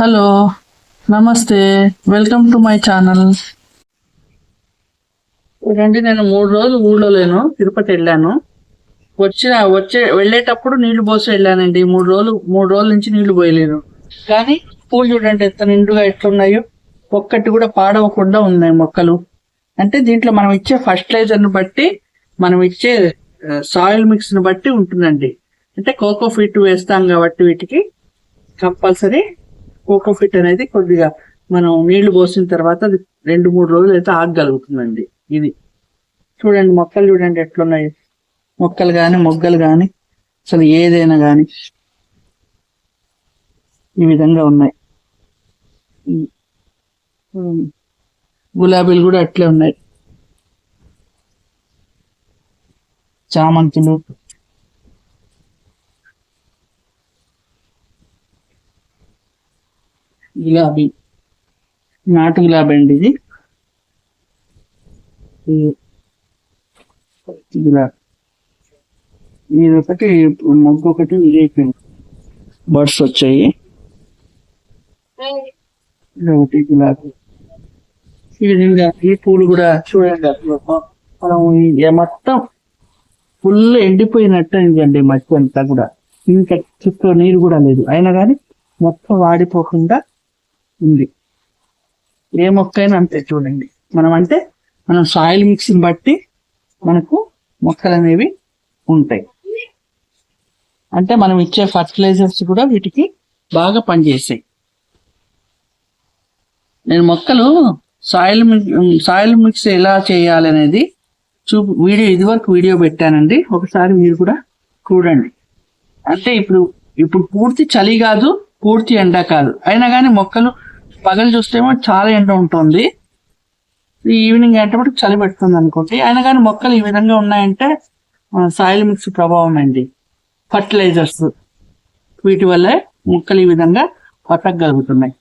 Hello నమస్తే welcome to my channel. చూడండి నేను మూడు రోజులు ఊళ్ళో లేను తిరుపతి వెళ్ళాను. వచ్చిన వచ్చే వెళ్ళేటప్పుడు నీళ్ళు పోసి వెళ్ళానండి. మూడు రోజులు మూడు రోజుల నుంచి నీళ్ళు పోయలేను కానీ పూలు చూడండి ఎంత నిండుగా ఎట్లున్నాయో. ఒక్కటి కూడా పాడవకుండా ఉన్నాయి మొక్కలు. అంటే దీంట్లో మనం ఇచ్చే ఫర్టిలైజర్ని బట్టి మనం ఇచ్చే సాయిల్ మిక్స్ని బట్టి ఉంటుందండి. అంటే కోకో ఫిట్ వేస్తాం కాబట్టి వీటికి కంపల్సరీ కోకోఫిట్ అనేది కొద్దిగా మనం నీళ్ళు పోసిన తర్వాత అది రెండు మూడు రోజులు అయితే ఆగగలుగుతుందండి. ఇది చూడండి మొక్కలు చూడండి ఎట్లున్నాయి. మొక్కలు కానీ మొగ్గలు కానీ అసలు ఏదైనా కానీ ఈ విధంగా ఉన్నాయి. గులాబీలు కూడా అట్లే ఉన్నాయి. చామంతులు గులాబీ. నాటు గులాబీ అండి ఇది. గులాబీ. ఇది ఒకటి మొగ్గు ఒకటి బర్డ్స్ వచ్చాయి. ఇది ఒకటి గులాబీ. ఈ విధంగా ఈ పూలు కూడా చూడండి అసలు. మనం మొత్తం ఫుల్ ఎండిపోయినట్టు అయిందండి మట్టి అంతా కూడా. ఇంకా చుట్టూ నీరు కూడా లేదు. అయినా కానీ మొత్తం వాడిపోకుండా ఉంది. ఏ మొక్క అయినా అంతే చూడండి. మనం అంటే మనం సాయిల్ మిక్స్ని బట్టి మనకు మొక్కలు అనేవి ఉంటాయి. అంటే మనం ఇచ్చే ఫర్టిలైజర్స్ కూడా వీటికి బాగా పనిచేసాయి. నేను మొక్కలు సాయిల్ సాయిల్ మిక్స్ ఎలా చేయాలి అనేది చూపు వీడియో ఇదివరకు వీడియో పెట్టానండి. ఒకసారి మీరు కూడా చూడండి. అంటే ఇప్పుడు ఇప్పుడు పూర్తి చలి కాదు పూర్తి ఎండ కాదు. అయినా కానీ మొక్కలు పగలు చూస్తేమో చాలా ఎండ ఉంటుంది. ఈ ఈవినింగ్ అయ్యేటప్పుడు చలి పెడుతుంది అనుకోండి. అయినా కానీ మొక్కలు ఈ విధంగా ఉన్నాయంటే సాయిల్ మిక్స్ ప్రభావం అండి. ఫర్టిలైజర్స్ వీటి వల్లే మొక్కలు ఈ విధంగా బతకగలుగుతున్నాయి